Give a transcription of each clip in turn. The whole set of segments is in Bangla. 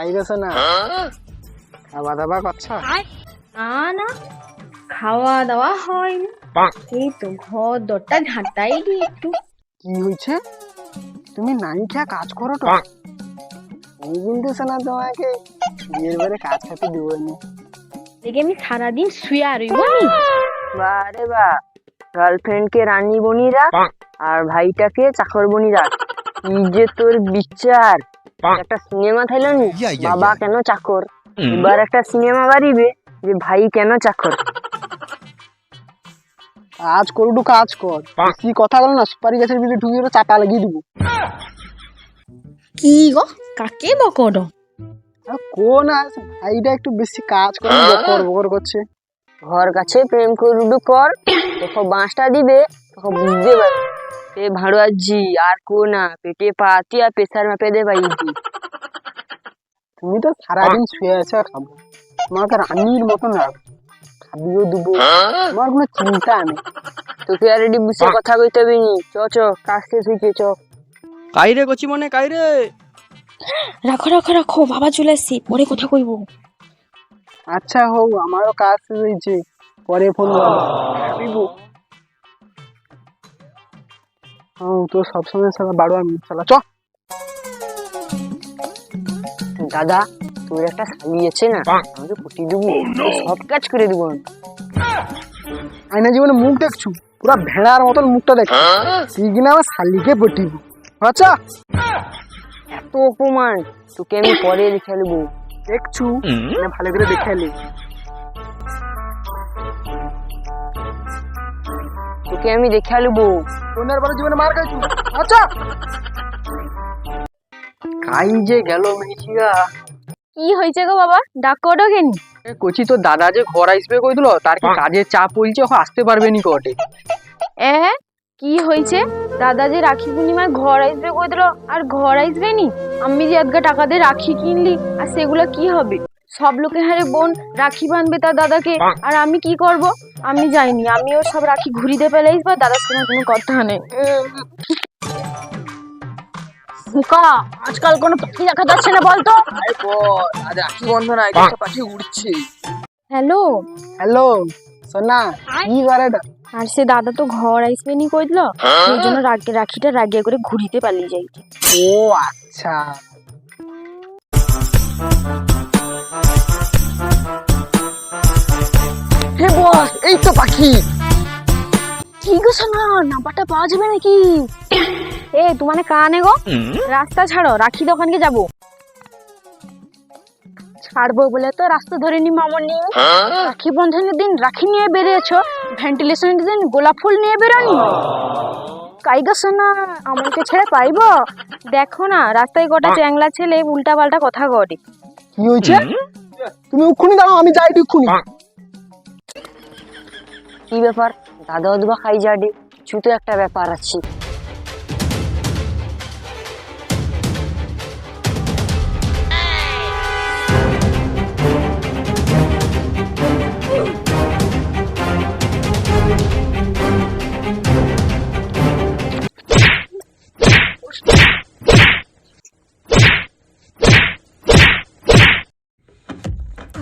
খাই গেছে না? খাওয়া দাওয়া করছ না না। খাওয়া দাওয়া হয়নি এই তো ঘর দরটা ঝাঁটাই দি একটু। কি হয়েছে তুমি নাই খেয়া কাজ করো তো। এই কিন্তু না তোমাকে বিয়ের বারে কাজ খেতে দেবো না। দেখে আমি সারাদিন শুয়ে আর বারে বা। গার্লফ্রেন্ডকে রানী বনি রাখ আর ভাইটাকে চাকর বনি রাখ যে তোর বিচার। একটা সিনেমা থাইল নি? বাবা কেন চাকর? এবার একটা সিনেমা বাড়িবে যে ভাই কেন চাকর? করু কাজ কর। কি কথা বল না সুপারি গাছের ভিতরে ঢুকে গেলে চাপা লাগিয়ে দিব। কি গো? কাকে কোন আস ভাইটা একটু বেশি কাজ করে বকর বকর করছে। ঘর কাছে প্রেম করুডু কর তোকে বাঁশটা দিবে তোকে বুঝতে পারবে। এ ভাড়ুয়াজি আর কো না। পেটে পাতি আর প্রেসার মাপে দে ভাই তুমি তো সারাদিন শুয়ে আছো খাব। তোমাকে রানীর মতন রাখ খাবিও দেবো। আমার কোনো চিন্তা নেই। তোকে আর এটি বুঝে কথা কইতে হবে নি। চ চ কাজ শেষ হয়েছে চ। কাইরে কচি মনে কাইরে রাখো রাখো রাখো বাবা চলে আসছি। পরে কথা কইব। আচ্ছা হোক আমারও কাজ শেষ হয়েছে পরে ফোন করব। তো সবসময় সারা বারো আমি চালা। চ। দাদা তোর একটা শালি আছে না? আমাকে পুটি দেবো। সব কাজ করে দেবো আমি। আয়না জীবনে মুখ দেখছু? পুরো ভেড়ার মতন মুখটা দেখ। তুই কিনা আমার শালিকে পটিব আচ্ছা। এত অপমান। তোকে আমি পরে লিখে নেব। দেখছু? ভালো করে দেখে নে। তোকে আমি দেখে নেব তোনের বড় জীবনে মার খাইছু? আচ্ছা! কাই যে গেল মেহিয়া কি হয়েছে গো বাবা? ডাক কটো কেনি? কচি তো দাদা যে ঘর আসবে কই দিল তার কি কাজের চাপ পড়ছে এখন আসতে পারবে নি কটে এ কি হয়েছে? দাদা যে রাখি পূর্ণিমায় ঘর আসবে কই দিল আর ঘর আসবে নি? আমি যে আজকে টাকা দিয়ে রাখি কিনলি আর সেগুলো কি হবে? সব লোকে হারে বোন রাখি বাঁধবে তার দাদাকে আর আমি কি করব? আমি যাইনি আমিও সব রাখি ঘুরিতে পেলে বা দাদার সঙ্গে কোনো কথা নেই। মুকা আজকাল কোনো পাখি দেখা যাচ্ছে না বলতো? রাখি বন্ধন আই পাখি উড়ছে। হ্যালো? হ্যালো সোনা কি করে আর সে দাদা তো ঘর আসবে নি কই দিল সেই জন্য রাগে রাখিটা রাগিয়া করে ঘুরিতে পালিয়ে যাইছে ও আচ্ছা। এই তো পাখি। কি গো সোনা নাম্বারটা পাওয়া যাবে নাকি? এ তোমানে কানে গো। রাস্তা ছাড়ো রাখি দোকানকে যাব। ছাড়বো বলে তো রাস্তা ধরে নি মামনি রাখি বন্ধনের দিন রাখি নিয়ে বেরিয়েছো। ভেন্টিলেশনের দিন গোলাপ ফুল নিয়ে বেরোনি কাই গো সোনা আমাকে ছেড়ে পাইবো? দেখো না রাস্তায় গোটা চ্যাংলা ছেলে উল্টা পাল্টা কথা করে কি হয়েছে? তুমি উক্ষুনি দাঁড়াও আমি যাই উক্ষুনি কি ব্যাপার? দাদা অথবা খাই যাডে কিছু তো একটা ব্যাপার আছে।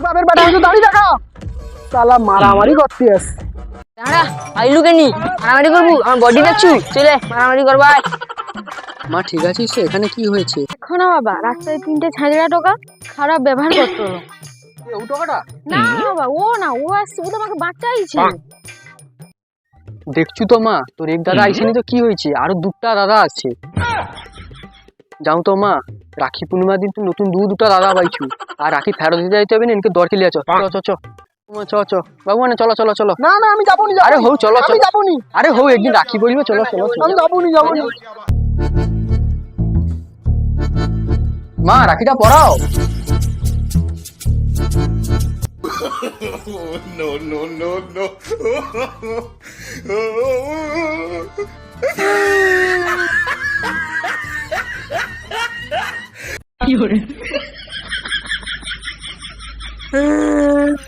বাপের বেটা দাঁড়িয়ে দেখা সালা মারামারি করতে আসছে। দাঁড়া আইলু কেনি মারামারি করব আমার বডি দেখছু চলে মারামারি করবাই মা ঠিক আছিস তো? এখানে কি হয়েছে? দেখো বাবা রাস্তায় তিনটে ঝাঁঝরা টোকা খারাপ ব্যবহার করতো। ও টাকাটা? না বাবা ও না ও আসছে ও তো আমাকে বাঁচাইছে। দেখছু তো মা তোর এক দাদা আইসেনি তো কি হয়েছে? আরও দুটা দাদা আছে। যাও তো মা রাখি পূর্ণিমার দিন তুই নতুন দু দুটা দাদা পাইছু। আর রাখি ফেরত দিতে যাইতে হবে না এনকে দরকে লিয়া চ চ চ। চ চ বাবু মানে চলো চলো চলো। না না আমি যাব নি আরে হৌ চলো চলো। যাব আরে হৌ একদিন রাখি বলিবে চলো চলো আমি যাব নি মা রাখিটা পড়াও। কি হরে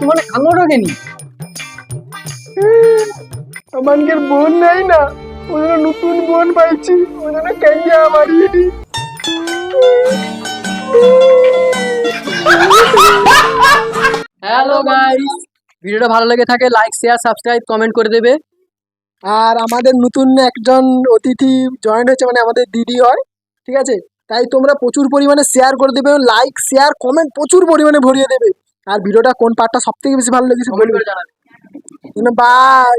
তোমার খাঙ্গো কেনি? আমাদের বোন নাই না। ওই জন্য নতুন বোন পাইছি ওই জন্য হ্যালো গাইস ভিডিওটা ভালো লেগে থাকে লাইক শেয়ার সাবস্ক্রাইব কমেন্ট করে দেবে। আর আমাদের নতুন একজন অতিথি জয়েন হয়েছে মানে আমাদের দিদি হয় ঠিক আছে? তাই তোমরা প্রচুর পরিমাণে শেয়ার করে দেবে লাইক শেয়ার কমেন্ট প্রচুর পরিমাণে ভরিয়ে দেবে। আর ভিডিওটা কোন পার্টটা সব থেকে বেশি ভালো লেগেছে বলবে জানাবে বাই